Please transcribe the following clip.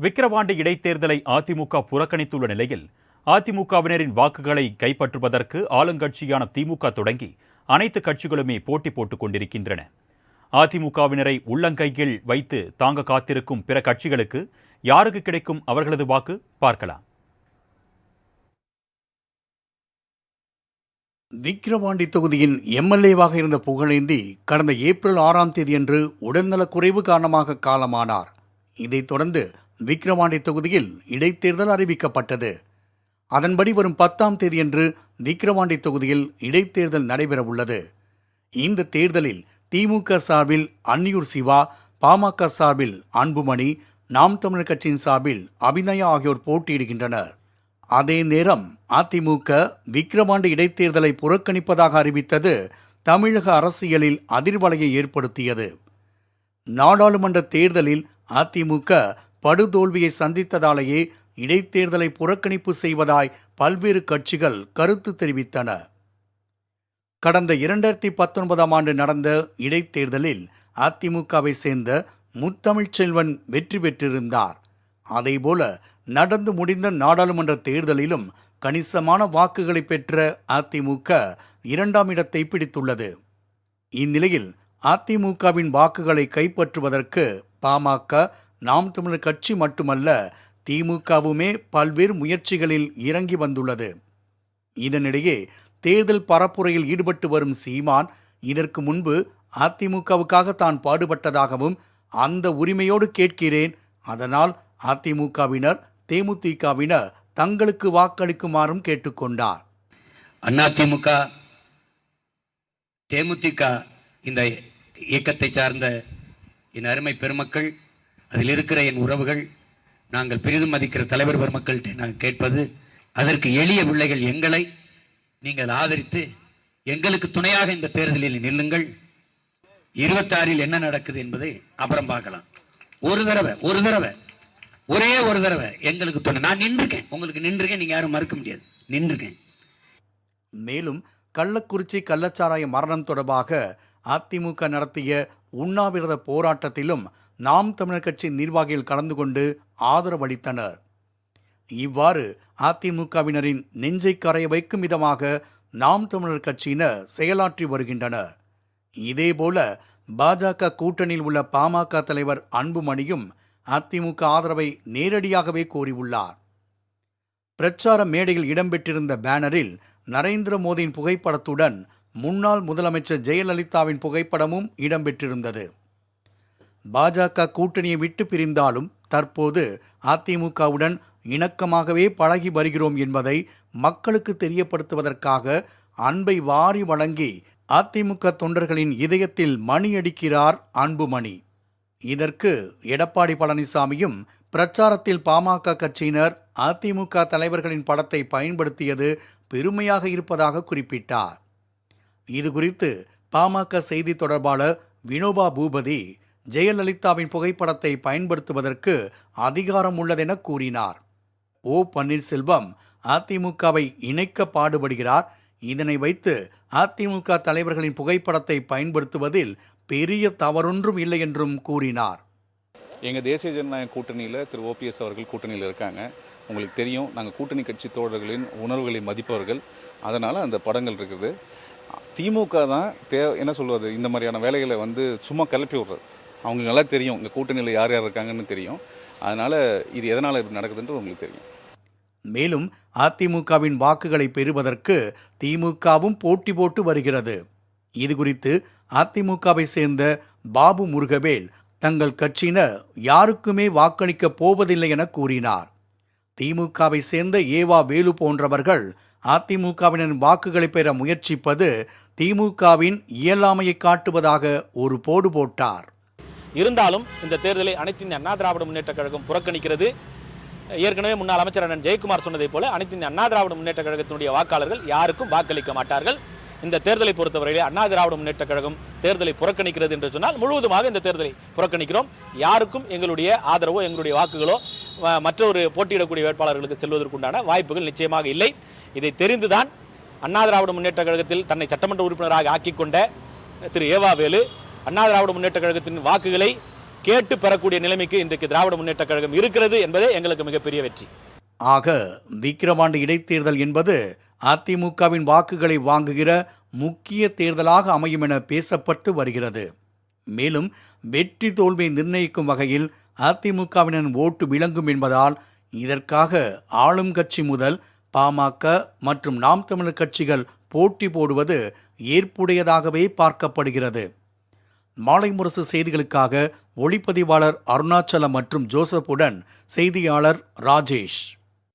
விக்கிரவாண்டி இடைத்தேர்தலை அதிமுக புறக்கணித்துள்ள நிலையில் அதிமுகவினரின் வாக்குகளை கைப்பற்றுவதற்கு ஆளுங்கட்சியான திமுக தொடங்கி அனைத்து கட்சிகளுமே போட்டி போட்டுக் கொண்டிருக்கின்றன. அதிமுகவினரை உள்ளங்கையில் வைத்து தாங்க காத்திருக்கும் பிற கட்சிகளுக்கு யாருக்கு கிடைக்கும் அவர்களது வாக்கு? பார்க்கலாம். விக்கிரவாண்டி தொகுதியின் எம்எல்ஏவாக இருந்த புகழேந்தி கடந்த ஏப்ரல் ஆறாம் தேதியன்று உடல்நலக் குறைவு காரணமாக காலமானார். இதைத் தொடர்ந்து விக்கிரவாண்டி தொகுதியில் இடைத்தேர்தல் அறிவிக்கப்பட்டது. அதன்படி வரும் பத்தாம் தேதியன்று விக்கிரவாண்டி தொகுதியில் இடைத்தேர்தல் நடைபெறவுள்ளது. இந்த தேர்தலில் திமுக சார்பில் அன்னியூர் சிவா பாமக சார்பில் அன்புமணி நாம் தமிழர் கட்சியின் சார்பில் அபிநயா ஆகியோர் போட்டியிடுகின்றனர். அதே நேரம் அதிமுக விக்கிரவாண்டி இடைத்தேர்தலை புறக்கணிப்பதாக அறிவித்தது தமிழக அரசியலில் அதிர்வலையை ஏற்படுத்தியது. நாடாளுமன்ற தேர்தலில் அதிமுக படுதோல்வியை சந்தித்ததாலேயே இடைத்தேர்தலை புறக்கணிப்பு செய்வதாய் பல்வேறு கட்சிகள் கருத்து தெரிவித்தன. கடந்த இரண்டாயிரத்தி பத்தொன்பதாம் ஆண்டு நடந்த இடைத்தேர்தலில் அதிமுகவை சேர்ந்த முத்தமிழ்ச்செல்வன் வெற்றி பெற்றிருந்தார். அதேபோல நடந்து முடிந்த நாடாளுமன்ற தேர்தலிலும் கணிசமான வாக்குகளை பெற்ற அதிமுக இரண்டாம் இடத்தை பிடித்துள்ளது. இந்நிலையில் அதிமுகவின் வாக்குகளை கைப்பற்றுவதற்கு பாமக நாம் தமிழர் கட்சி மட்டுமல்ல திமுகவுமே பல்வேறு முயற்சிகளில் இறங்கி வந்துள்ளது. இதனிடையே தேர்தல் பரப்புரையில் ஈடுபட்டு வரும் சீமான் இதற்கு முன்பு அதிமுகவுக்காக தான் பாடுபட்டதாகவும் அந்த உரிமையோடு கேட்கிறேன். அதனால் அதிமுகவினர் தேமுதிகவினர் தங்களுக்கு வாக்களிக்குமாறும் கேட்டுக்கொண்டார். அதிமுக தேமுதிக இந்த இயக்கத்தை சார்ந்த என் அருமை பெருமக்கள் அதில் இருக்கிற என் உறவுகள் நாங்கள் பெரிதும் மதிக்கிற தலைவர் பெருமக்கள்கிட்ட நாங்கள் கேட்பது அதற்கு எளிய பிள்ளைகள் எங்களை நீங்கள் ஆதரித்து எங்களுக்கு துணையாக இந்த தேர்தலில் நில்லுங்கள். இருபத்தாறில் என்ன நடக்குது என்பதை அப்புறம் பார்க்கலாம். ஒரு தடவை ஒரு தடவை ஒரே ஒரு தடவை எங்களுக்கு துணை. நான் நின்றுருக்கேன் உங்களுக்கு நின்றுருக்கேன் நீங்கள் யாரும் மறுக்க முடியாது. நின்றுருக்கேன் மேலும் கள்ளக்குறிச்சி கள்ளச்சாராய மரணம் தொடர்பாக அதிமுக நடத்திய உண்ணாவிரத போராட்டத்திலும் நாம் தமிழர் கட்சி நிர்வாகிகள் கலந்து கொண்டு ஆதரவளித்தனர் இவ்வாறு அதிமுகவினரின் நெஞ்சை கரைய வைக்கும் விதமாக நாம் தமிழர் கட்சியினர் செயலாற்றி வருகின்றனர். இதேபோல பாஜக கூட்டணியில் உள்ள பாமக தலைவர் அன்புமணியும் அதிமுக ஆதரவை நேரடியாகவே கோரியுள்ளார். பிரச்சார மேடையில் இடம்பெற்றிருந்த பேனரில் நரேந்திர மோடியின் புகைப்படத்துடன் முன்னாள் முதலமைச்சர் ஜெயலலிதாவின் புகைப்படமும் இடம்பெற்றிருந்தது. பாஜக கூட்டணியை விட்டு பிரிந்தாலும் தற்போது அதிமுகவுடன் இணக்கமாகவே பழகி வருகிறோம் என்பதை மக்களுக்கு தெரியப்படுத்துவதற்காக அன்பை வாரி வழங்கி அதிமுக தொண்டர்களின் இதயத்தில் மணியடிக்கிறார் அன்புமணி. இதற்கு எடப்பாடி பழனிசாமியும் பிரச்சாரத்தில் பாமக கட்சியினர் அதிமுக தலைவர்களின் படத்தை பயன்படுத்தியது பெருமையாக இருப்பதாக குறிப்பிட்டார். இது குறித்து பாமக செய்தி தொடர்பாளர் வினோபா பூபதி ஜெயலலிதாவின் புகைப்படத்தை பயன்படுத்துவதற்கு அதிகாரம் உள்ளதென கூறினார். ஓ. பன்னீர்செல்வம் அதிமுகவை இணைக்க பாடுபடுகிறார். இதனை வைத்து அதிமுக தலைவர்களின் புகைப்படத்தை பயன்படுத்துவதில் பெரிய தவறொன்றும் இல்லை என்றும் கூறினார். எங்கள் தேசிய ஜனநாயக கூட்டணியில் திரு. ஓபிஎஸ் அவர்கள் கூட்டணியில் இருக்காங்க. உங்களுக்கு தெரியும் நாங்கள் கூட்டணி கட்சி தோழர்களின் உணர்வுகளை மதிப்பவர்கள். அதனால் அந்த படங்கள் இருக்குது. திமுக தான் தே என்ன சொல்வது இந்த மாதிரியான வேலைகளை வந்து சும்மா கிளப்பி விடுறது. அவங்களுக்கு நல்லா தெரியும் இங்கே கூட்டணியில் யார் யார் இருக்காங்கன்னு தெரியும். அதனால் இது எதனால் இப்படி நடக்குதுன்றது உங்களுக்கு தெரியும். மேலும் அதிமுகவின் வாக்குகளை பெறுவதற்கு திமுகவும் போட்டி போட்டு வருகிறது. இது குறித்து அதிமுகவை சேர்ந்த பாபு முருகவேல் தங்கள் கட்சியினர் யாருக்குமே வாக்களிக்கப் போவதில்லை என கூறினார். திமுகவை சேர்ந்த ஏவா வேலு போன்றவர்கள் அதிமுகவினரின் வாக்குகளை பெற முயற்சிப்பது திமுகவின் இயலாமையை காட்டுவதாக ஒரு போடு போட்டார். இருந்தாலும் இந்த தேர்தலை அனைத்து இந்திய அண்ணா திராவிட முன்னேற்ற கழகம் புறக்கணிக்கிறது. ஏற்கனவே முன்னாள் அமைச்சர் அண்ணன் ஜெயக்குமார் சொன்னதைப் போல அனைத்து இந்திய அண்ணா திராவிட முன்னேற்ற கழகத்தினுடைய வாக்காளர்கள் யாருக்கும் வாக்களிக்க மாட்டார்கள். இந்த தேர்தலை பொறுத்தவரையிலே அண்ணா திராவிட முன்னேற்ற கழகம் தேர்தலை புறக்கணிக்கிறது என்று சொன்னால் முழுவதுமாக இந்த தேர்தலை புறக்கணிக்கிறோம். யாருக்கும் எங்களுடைய ஆதரவோ எங்களுடைய வாக்குகளோ மற்றொரு போட்டியிடக்கூடிய வேட்பாளர்களுக்கு செல்வதற்குண்டான வாய்ப்புகள் நிச்சயமாக இல்லை. இதை தெரிந்துதான் அண்ணா திராவிட முன்னேற்ற கழகத்தில் தன்னை சட்டமன்ற உறுப்பினராக ஆக்கிக்கொண்ட திரு ஏவாவேலு அண்ணா திராவிட முன்னேற்ற கழகத்தின் வாக்குகளை கேட்டு பெறக்கூடிய நிலைமைக்கு இன்றைக்கு திராவிட முன்னேற்ற கழகம் இருக்கிறது என்பதே எங்களுக்கு மிகப்பெரிய வெற்றி. ஆக விக்கிரவாண்டி இடைத்தேர்தல் என்பது அதிமுகவின் வாக்குகளை வாங்குகிற முக்கிய தேர்தலாக அமையும் என பேசப்பட்டு வருகிறது. மேலும் வெற்றி தோல்வியை நிர்ணயிக்கும் வகையில் அதிமுகவினர் ஓட்டு விளங்கும் என்பதால் இதற்காக ஆளும் கட்சி முதல் பாமக மற்றும் நாம் தமிழர் கட்சிகள் போட்டி போடுவது ஏற்புடையதாகவே பார்க்கப்படுகிறது. மாலை முரசு செய்திகளுக்காக ஒளிப்பதிவாளர் அருணாச்சலம் மற்றும் ஜோசப்புடன் செய்தியாளர் ராஜேஷ்.